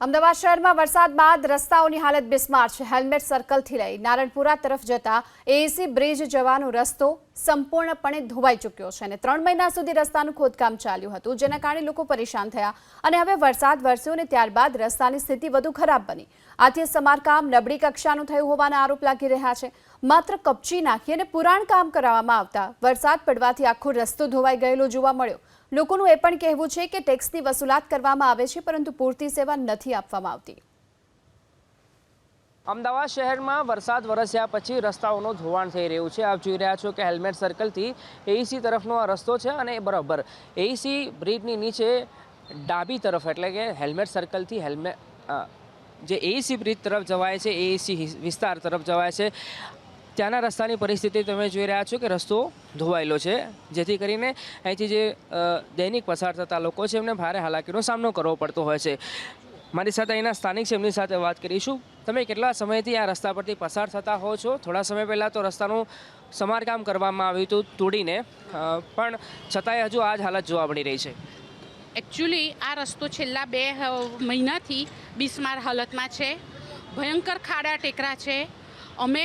અમદાવાદ શહેરમાં વરસાદ બાદ રસ્તાઓની હાલત બિસ્માર છે. હેલ્મેટ સર્કલથી લઈ નારણપુરા તરફ જતા એસી બ્રિજ જવાનો રસ્તો સંપૂર્ણપણે ધોવાઈ ચૂક્યો છે અને ત્રણ મહિના સુધી રસ્તાનું ખોદકામ ચાલ્યું હતું, જેના કારણે લોકો પરેશાન થયા અને હવે વરસાદ વરસ્યો અને ત્યારબાદ રસ્તાની સ્થિતિ વધુ ખરાબ બની. આથી સમારકામ નબળી કક્ષાનું થયું હોવાના આરોપ લાગી રહ્યા છે. માત્ર કપચી નાખી અને પુરાણ કામ કરાવવામાં આવતા. વરસાદ પડવાથી આખો રસ્તો ધોવાઈ ગયેલો જોવા મળ્યો. લોકોનું એ પણ કહેવું છે કે ટેક્સની વસૂલાત કરવામાં આવે છે, પરંતુ પૂરતી સેવા નથી આપવામાં આવતી. અમદાવાદ શહેરમાં વરસાદ વરસ્યા પછી રસ્તાઓનું ધોવાણ થઈ રહ્યું છે. આપ જોઈ રહ્યા છો કે હેલ્મેટ સર્કલથી એઈસી તરફનો આ રસ્તો છે અને બરાબર. એઈસી બ્રિજની નીચે ડાબી તરફ, એટલે કે હેલ્મેટ સર્કલથી હેલ્મેટ જે એઈસી બ્રિજ તરફ જવાય છે એઈસી વિસ્તાર તરફ જવાય છે. ત્યાંના રસ્તાની પરિસ્થિતિ તમે જોઈ રહ્યા છો કે રસ્તો ધોવાયેલો છે. જેથી કરીને અહીંથી જે દૈનિક પસાર થતા લોકો છે એમને ભારે હાલાકીનો સામનો કરવો પડતો હોય છે. મારી સાથે અહીંના સ્થાનિક છે, એમની સાથે વાત કરીશું. તમે કેટલા સમયથી આ રસ્તા પરથી પસાર થતા હો છો? થોડા સમય પહેલાં તો રસ્તાનું સમારકામ કરવામાં આવ્યું હતું તોડીને પણ છતાંય હજુ આ જ હાલત જોવા મળી રહી છે. એકચ્યુઅલી આ રસ્તો છેલ્લા બે મહિનાથી બિસ્માર હાલતમાં છે. ભયંકર ખાડા ટેકરા છે. અમે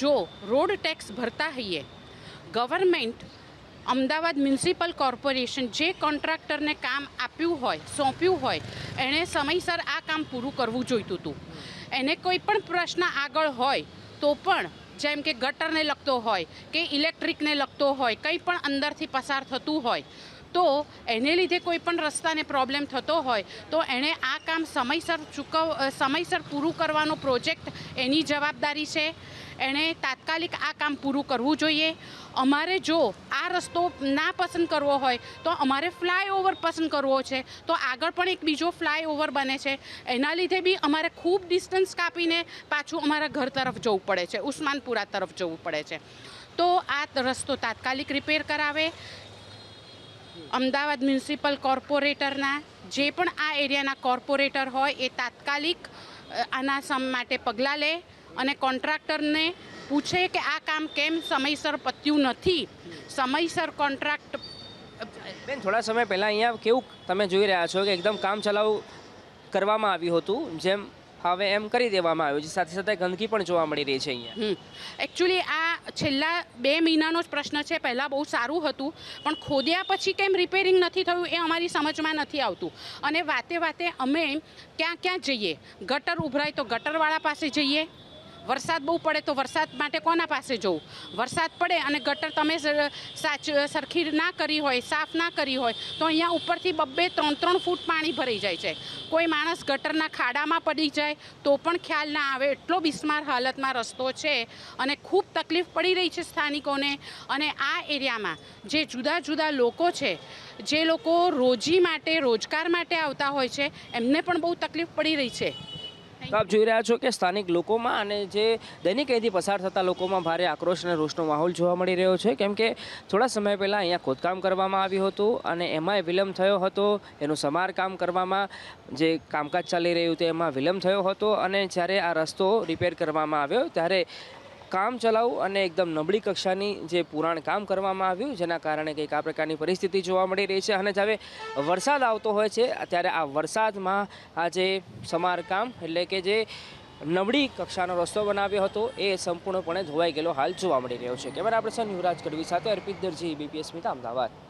જો રોડ ટેક્સ ભરતા હઈએ, ગવર્મેન્ટ અમદાવાદ મ્યુનિસિપલ કોર્પોરેશન જે કોન્ટ્રાક્ટરને કામ આપ્યું હોય, સોંપ્યું હોય, એણે સમયસર આ કામ પૂરું કરવું જોઈતું હતું. એને કોઈ પણ પ્રશ્ન આગળ હોય, તો પણ જેમ કે ગટરને લગતો હોય કે ઇલેક્ટ્રિકને લગતો હોય, કંઈ પણ અંદરથી પસાર થતું હોય તો એને લીધે કોઈ પણ રસ્તાને પ્રોબ્લેમ થતો હોય, તો એણે આ કામ સમયસર ચૂકવ સમયસર પૂરું કરવાનો પ્રોજેક્ટ એની જવાબદારી છે. એણે તાત્કાલિક આ કામ પૂરું કરવું જોઈએ. અમારે જો આ રસ્તો ના પસંદ કરવો હોય, તો અમારે ફ્લાયઓવર પસંદ કરવો છે. તો આગળ પણ એક બીજો ફ્લાયઓવર બને છે. એના લીધે બી અમારે ખૂબ ડિસ્ટન્સ કાપીને પાછું અમારા ઘર તરફ જવું પડે છે. ઉસ્માનપુરા તરફ જવું પડે છે. તો આ રસ્તો તાત્કાલિક રિપેર કરાવે. અમદાવાદ મ્યુનિસિપલ કોર્પોરેટરના જે પણ આ એરિયાના કોર્પોરેટર હોય એ તાત્કાલિક આના સમ માટે પગલાં લે અને કોન્ટ્રાક્ટરને પૂછે કે આ કામ કેમ સમયસર પત્યું નથી. સમયસર કોન્ટ્રાક્ટ બેન, થોડા સમય પહેલાં અહીંયા કેવું તમે જોઈ રહ્યા છો કે એકદમ કામ ચલાવ કરવામાં આવ્યું હતું, જેમ હવે એમ કરી દેવામાં આવ્યું છે. સાથે સાથે ગંદકી પણ જોવા મળી રહી છે અહીંયા. એકચ્યુઅલી આ છેલ્લા બે મહિનાનો જ પ્રશ્ન છે. પહેલાં બહુ સારું હતું, પણ ખોદ્યા પછી કેમ રિપેરિંગ નથી થયું એ અમારી સમજમાં નથી આવતું. અને વાતે વાતે અમે ક્યાં ક્યાં જઈએ? ગટર ઉભરાય તો ગટરવાળા પાસે જઈએ? વરસાદ બહુ પડે તો વરસાદ માટે કોના પાસે જવું? વરસાદ પડે અને ગટર તમે સાચ, સરખી ના કરી હોય, સાફ ના કરી હોય, તો અહીંયા ઉપરથી બબ્બે ત્રણ ત્રણ ફૂટ પાણી ભરાઈ જાય છે. કોઈ માણસ ગટરના ખાડામાં પડી જાય તો પણ ખ્યાલ ના આવે. એટલો બિસ્માર હાલતમાં રસ્તો છે અને ખૂબ તકલીફ પડી રહી છે સ્થાનિકોને. અને આ એરિયામાં જે જુદા જુદા લોકો છે, જે લોકો રોજી માટે, રોજગાર માટે આવતા હોય છે, એમને પણ બહુ તકલીફ પડી રહી છે. તો આપ જોઈ રહ્યા છો કે સ્થાનિક લોકોમાં અને જે દૈનિક અહીંથી પસાર થતા લોકોમાં ભારે આક્રોશ અને રોષનો માહોલ જોવા મળી રહ્યો છે. કેમ કે થોડા સમય પહેલાં અહીંયા ખોદકામ કરવામાં આવ્યું હતું અને એમાંય વિલંબ થયો હતો. એનું સમારકામ કરવામાં જે કામકાજ ચાલી રહ્યું હતું એમાં વિલંબ થયો હતો અને જ્યારે આ રસ્તો રિપેર કરવામાં આવ્યો ત્યારે કામ ચલાઉ અને એકદમ નબળી કક્ષાની જે પુરાણ કામ કરવામાં આવ્યું, જેના કારણે કંઈક આ પ્રકારની પરિસ્થિતિ જોવા મળી રહી છે. અને જ્યારે વરસાદ આવતો હોય છે, ત્યારે આ વરસાદમાં આ જે સમારકામ એટલે કે જે નબળી કક્ષાનો રસ્તો બનાવ્યો હતો, એ સંપૂર્ણપણે ધોવાઈ ગયેલો હાલ જોવા મળી રહ્યો છે. કેમેરા પર્સન યુવરાજ ગઢવી સાથે અર્પિત દરજી બીપીએસ મિતા અમદાવાદ.